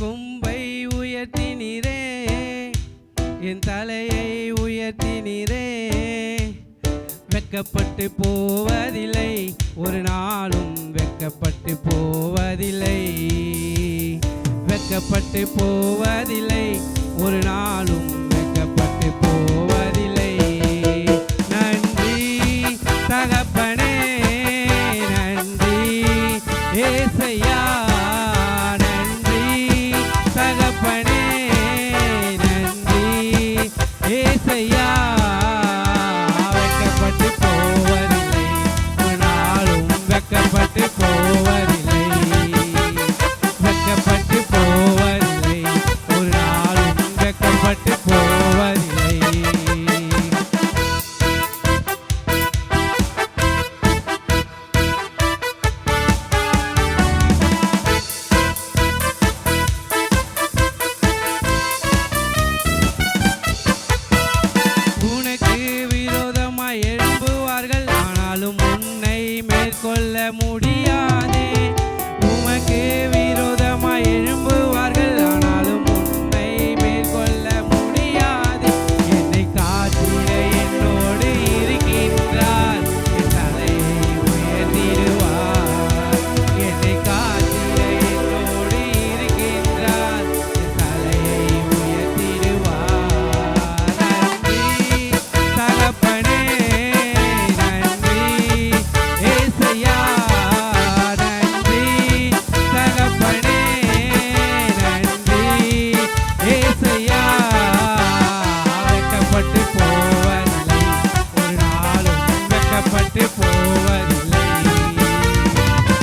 கொம்பை உயர்த்தினீரே என் தலையை உயர்த்தினீரே. வெக்கப்பட்டு போவதில்லை ஒரு நாளும் வெக்கப்பட்டு போவதில்லை. வெட்கப்பட்டு போவதில்லை ஒரு நாளும்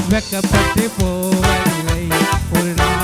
make up party for anyway, for.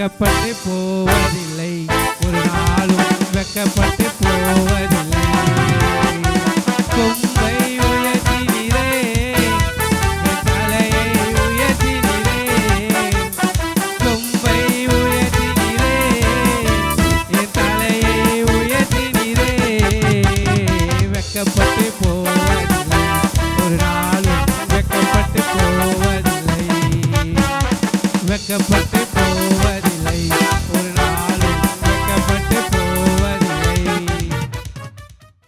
வெக்கப்பட்டு போவதில்லை. ஒரு நாளும் வெக்கப்பட்டு போவதில்லை. கொம்பை உயர்த்தினே தலையை உயர்த்தினே கொம்பை உயர்த்தினே என் தலையை உயர்த்தினே வெக்கப்பட்டு போவதில்லை. Kapag ito ay delay